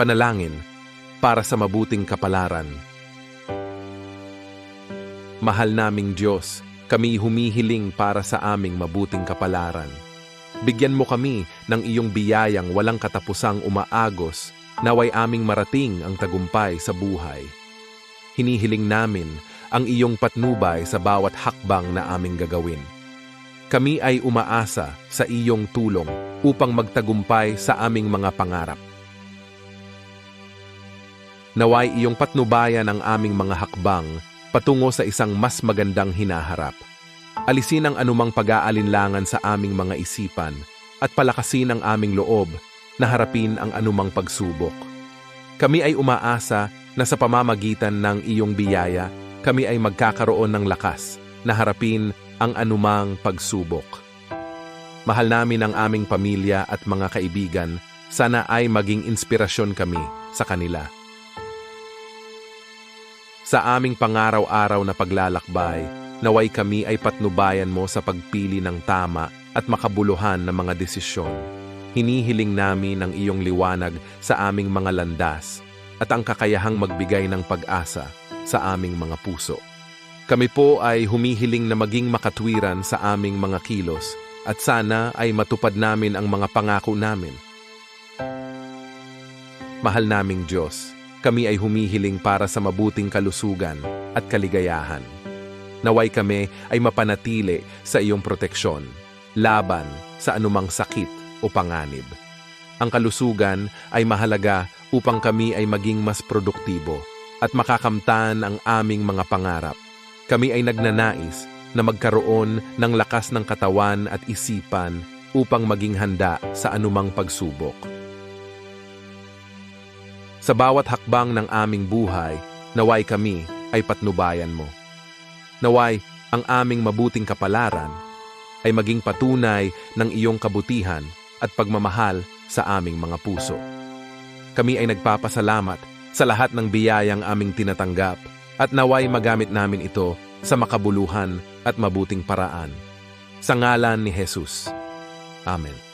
Panalangin para sa mabuting kapalaran. Mahal naming Diyos, kami humihiling para sa aming mabuting kapalaran. Bigyan mo kami ng iyong biyayang walang katapusang umaagos, naway aming marating ang tagumpay sa buhay. Hinihiling namin ang iyong patnubay sa bawat hakbang na aming gagawin. Kami ay umaasa sa iyong tulong upang magtagumpay sa aming mga pangarap. Naway iyong patnubayan ang aming mga hakbang patungo sa isang mas magandang hinaharap. Alisin ang anumang pag-aalinlangan sa aming mga isipan at palakasin ang aming loob na harapin ang anumang pagsubok. Kami ay umaasa na sa pamamagitan ng iyong biyaya, kami ay magkakaroon ng lakas na harapin ang anumang pagsubok. Mahal namin ang aming pamilya at mga kaibigan, sana ay maging inspirasyon kami sa kanila. Sa aming pangaraw-araw na paglalakbay, naway kami ay patnubayan mo sa pagpili ng tama at makabuluhan ng mga desisyon. Hinihiling namin ang iyong liwanag sa aming mga landas at ang kakayahang magbigay ng pag-asa sa aming mga puso. Kami po ay humihiling na maging makatwiran sa aming mga kilos at sana ay matupad namin ang mga pangako namin. Mahal naming Diyos, kami ay humihiling para sa mabuting kalusugan at kaligayahan. Naway kami ay mapanatili sa iyong proteksyon, laban sa anumang sakit o panganib. Ang kalusugan ay mahalaga upang kami ay maging mas produktibo at makakamtan ang aming mga pangarap. Kami ay nagnanais na magkaroon ng lakas ng katawan at isipan upang maging handa sa anumang pagsubok. Sa bawat hakbang ng aming buhay, naway kami ay patnubayan mo. Naway ang aming mabuting kapalaran ay maging patunay ng iyong kabutihan at pagmamahal sa aming mga puso. Kami ay nagpapasalamat sa lahat ng biyayang aming tinatanggap at naway magamit namin ito sa makabuluhan at mabuting paraan. Sa ngalan ni Jesus. Amen.